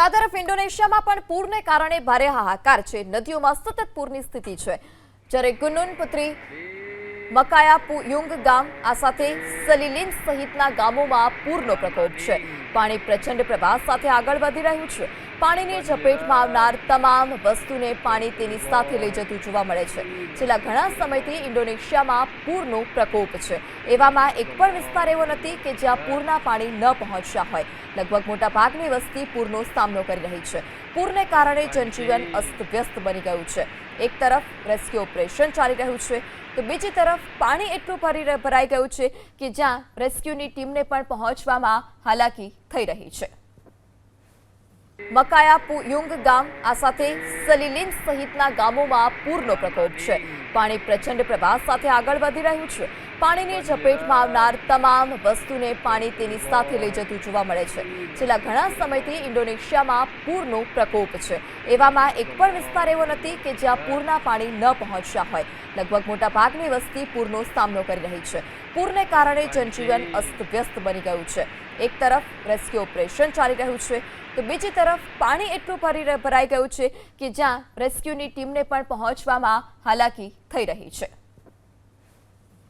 તો આ તરફ ઇન્ડોનેશિયામાં પણ પૂરને કારણે ભારે હાહાકાર છે. નદીઓમાં સતત પૂરની સ્થિતિ છે. જ્યારે ગુનુન પુત્રી મકાયા યુંગ ગામ, આ સાથે સલીલિન સહિતના ગામોમાં પૂરનો પ્રકોપ છે. પાણી પ્રચંડ પ્રવાહ સાથે આગળ વધી રહ્યું છે. પાણીની ઝપેટમાં આવનાર તમામ વસ્તુને પાણી તેની સાથે લઈ જતું જોવા મળે છે. છેલ્લા ઘણા સમયથી ઇન્ડોનેશિયામાં પૂરનો પ્રકોપ છે. એવામાં એક પણ વિસ્તાર એવો નથી કે જ્યાં પૂરના પાણી ન પહોંચ્યા હોય. લગભગ મોટા ભાગની વસ્તી પૂરનો સામનો કરી રહી છે. પૂરને કારણે જનજીવન અસ્તવ્યસ્ત બની ગયું છે. એક તરફ રેસ્ક્યુ ઓપરેશન ચાલી રહ્યું છે, તો બીજી તરફ પાણી એટલું ભરી ભરાઈ ગયું છે કે જ્યાં રેસ્ક્યુની ટીમને પણ પહોંચવામાં હાલાકી થઈ રહી છે. મકાયા યુંગ ગામ, આ સાથે સલીલિન સહિતના ગામોમાં પૂરનો પ્રકોપ છે. પાણી પ્રચંડ પ્રવાહ સાથે આગળ વધી રહ્યું છે. પાણીની ઝપેટમાં આવનાર તમામ વસ્તુને પાણી તેની સાથે લઈ જતું જોવા મળે છે. છેલ્લા ઘણા સમયથી ઇન્ડોનેશિયામાં પૂરનો પ્રકોપ છે. એવામાં એક પણ વિસ્તાર એવો નથી કે જ્યાં પૂરના પાણી ન પહોંચ્યા હોય. લગભગ મોટા ભાગની વસ્તી પૂરનો સામનો કરી રહી છે. પૂરને કારણે જનજીવન અસ્તવ્યસ્ત બની ગયું છે. એક તરફ રેસ્ક્યુ ઓપરેશન ચાલી રહ્યું છે, તો બીજી તરફ પાણી એટલું ભરી ભરાઈ ગયું છે કે જ્યાં રેસ્ક્યુની ટીમને પણ પહોંચવામાં હાલાકી થઈ રહી છે.